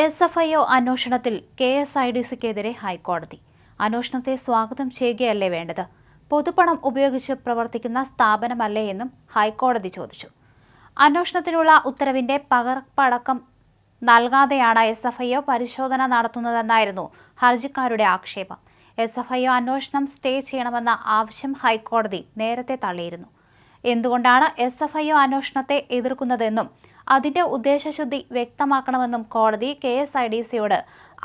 S F I O അന്വേഷണത്തിൽ K S I D സിക്കെതിരെ ഹൈക്കോടതി. അന്വേഷണത്തെ സ്വാഗതം ചെയ്യുകയല്ലേ വേണ്ടത്? പൊതുപണം ഉപയോഗിച്ച് പ്രവർത്തിക്കുന്ന സ്ഥാപനമല്ലേ എന്നും ഹൈക്കോടതി ചോദിച്ചു. അന്വേഷണത്തിനുള്ള ഉത്തരവിന്റെ പകർപ്പടക്കം നൽകാതെയാണ് എസ് എഫ് ഐ ഒ പരിശോധന നടത്തുന്നതെന്നായിരുന്നു ഹർജിക്കാരുടെ ആക്ഷേപം. എസ് എഫ് ഐ ഒ അന്വേഷണം സ്റ്റേ ചെയ്യണമെന്ന ആവശ്യം ഹൈക്കോടതി നേരത്തെ തള്ളിയിരുന്നു. എന്തുകൊണ്ടാണ് എസ് എഫ് ഐ ഒ അന്വേഷണത്തെ എതിർക്കുന്നതെന്നും അതിന്റെ ഉദ്ദേശശുദ്ധി വ്യക്തമാക്കണമെന്നും കോടതി കെ എസ് ഐ ഡി സിയോട്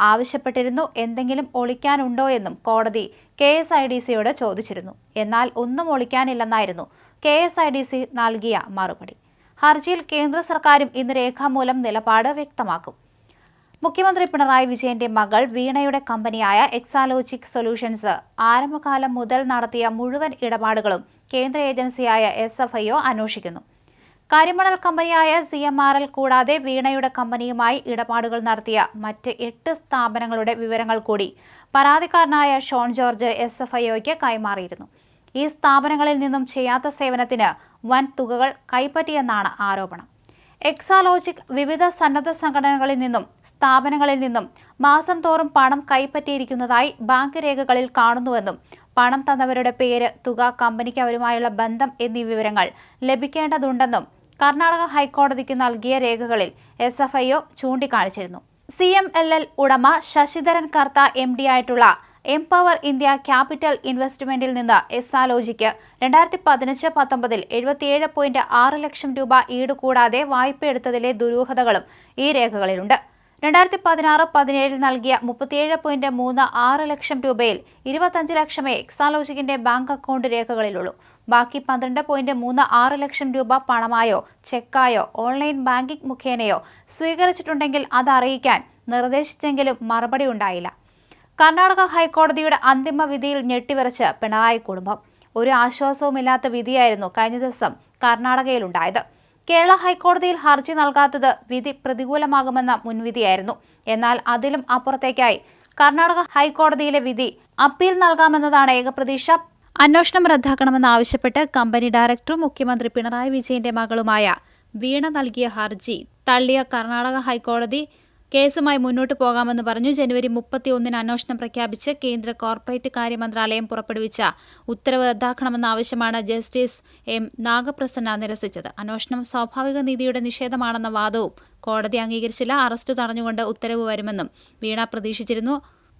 ആവശ്യപ്പെട്ടിരുന്നു. എന്തെങ്കിലും ഒളിക്കാനുണ്ടോ എന്നും കോടതി കെ എസ് ഐ ഡി സിയോട് ചോദിച്ചിരുന്നു. എന്നാൽ ഒന്നും ഒളിക്കാനില്ലെന്നായിരുന്നു K S I D C നൽകിയ മറുപടി. ഹർജിയിൽ കേന്ദ്ര സർക്കാരും ഇന്ന് രേഖാമൂലം നിലപാട് വ്യക്തമാക്കും. മുഖ്യമന്ത്രി പിണറായി വിജയന്റെ മകൾ വീണയുടെ കമ്പനിയായ എക്സാലോജിക് സൊല്യൂഷൻസ് ആരംഭകാലം മുതൽ നടത്തിയ മുഴുവൻ ഇടപാടുകളും കേന്ദ്ര ഏജൻസിയായ എസ് അന്വേഷിക്കുന്നു. കരിമണൽ കമ്പനിയായ സി എം ആർ എൽ കൂടാതെ വീണയുടെ കമ്പനിയുമായി ഇടപാടുകൾ നടത്തിയ മറ്റ് എട്ട് സ്ഥാപനങ്ങളുടെ വിവരങ്ങൾ കൂടി പരാതിക്കാരനായ Shone George S F I ഒയ്ക്ക് കൈമാറിയിരുന്നു. ഈ സ്ഥാപനങ്ങളിൽ നിന്നും ചെയ്യാത്ത സേവനത്തിന് വൻ തുകകൾ കൈപ്പറ്റിയെന്നാണ് ആരോപണം. എക്സാലോജിക് വിവിധ സന്നദ്ധ സംഘടനകളിൽ നിന്നും സ്ഥാപനങ്ങളിൽ നിന്നും മാസം തോറും പണം കൈപ്പറ്റിയിരിക്കുന്നതായി ബാങ്ക് രേഖകളിൽ കാണുന്നുവെന്നും പണം തന്നവരുടെ പേര് തുക കമ്പനിക്ക് അവരുമായുള്ള ബന്ധം എന്നീ വിവരങ്ങൾ ലഭിക്കേണ്ടതുണ്ടെന്നും കർണാടക ഹൈക്കോടതിക്ക് നൽകിയ രേഖകളിൽ എസ് എഫ് ഐ ഒ ചൂണ്ടിക്കാണിച്ചിരുന്നു. സി എം എൽ എൽ ഉടമ ശശിധരൻ കർത്ത എം ഡി ആയിട്ടുള്ള എംപവർ ഇന്ത്യ ക്യാപിറ്റൽ ഇൻവെസ്റ്റ്മെന്റിൽ നിന്ന് എസ്സാലോജിക്ക് രണ്ടായിരത്തി പതിനഞ്ച് പത്തൊമ്പതിൽ എഴുപത്തിയേഴ് പോയിന്റ് ആറ് ലക്ഷം രൂപ ഈടുകൂടാതെ വായ്പയെടുത്തതിലെ ദുരൂഹതകളും ഈ രേഖകളിലുണ്ട്. രണ്ടായിരത്തി പതിനാറ് പതിനേഴിൽ നൽകിയ മുപ്പത്തിയേഴ് പോയിന്റ് മൂന്ന് ആറ് ലക്ഷം രൂപയിൽ ഇരുപത്തഞ്ച് ലക്ഷമേ എക്സാലോജിക്കിന്റെ ബാങ്ക് അക്കൗണ്ട് രേഖകളിലുള്ളൂ. ബാക്കി പന്ത്രണ്ട് പോയിന്റ് മൂന്ന് ആറ് ലക്ഷം രൂപ പണമായോ ചെക്കായോ ഓൺലൈൻ ബാങ്കിംഗ് മുഖേനയോ സ്വീകരിച്ചിട്ടുണ്ടെങ്കിൽ അത് അറിയിക്കാൻ നിർദ്ദേശിച്ചെങ്കിലും മറുപടി ഉണ്ടായില്ല. കർണാടക ഹൈക്കോടതിയുടെ അന്തിമ വിധിയിൽ ഞെട്ടിവരച്ച് പിണറായി കുടുംബം. ഒരു ആശ്വാസവുമില്ലാത്ത വിധിയായിരുന്നു കഴിഞ്ഞ ദിവസം കർണാടകയിലുണ്ടായത്. കേരള ഹൈക്കോടതിയിൽ ഹർജി നൽകാത്തത് വിധി പ്രതികൂലമാകുമെന്ന മുൻവിധിയായിരുന്നു. എന്നാൽ അതിലും അപ്പുറത്തേക്കായി കർണാടക ഹൈക്കോടതിയിലെ വിധി അപ്പീൽ നൽകാമെന്നതാണ് ഏക പ്രതീക്ഷ അന്വേഷണം റദ്ദാക്കണമെന്നാവശ്യപ്പെട്ട് കമ്പനി ഡയറക്ടറും മുഖ്യമന്ത്രി പിണറായി വിജയന്റെ മകളുമായ വീണ നൽകിയ ഹർജി തള്ളിയ കർണാടക ഹൈക്കോടതി കേസുമായി മുന്നോട്ട് പോകാമെന്ന് പറഞ്ഞു ജനുവരി മുപ്പത്തി ഒന്നിന് അന്വേഷണം പ്രഖ്യാപിച്ച് കേന്ദ്ര കോർപ്പറേറ്റ് കാര്യ മന്ത്രാലയം പുറപ്പെടുവിച്ച ഉത്തരവ് റദ്ദാക്കണമെന്ന ആവശ്യമാണ് ജസ്റ്റിസ് എം നാഗപ്രസന്ന നിരസിച്ചത്. അന്വേഷണം സ്വാഭാവിക നീതിയുടെ നിഷേധമാണെന്ന വാദവും കോടതി അംഗീകരിച്ചില്ല. അറസ്റ്റ് തടഞ്ഞുകൊണ്ട് ഉത്തരവ് വരുമെന്നും വീണ പ്രതീക്ഷിച്ചിരുന്നു.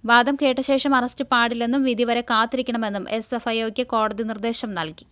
വാദം കേട്ട ശേഷം അറസ്റ്റ് പാടില്ലെന്നും വിധി വരെ കാത്തിരിക്കണമെന്നും എസ് എഫ് ഐഒയ്ക്ക് കോടതി നിർദ്ദേശം നൽകി.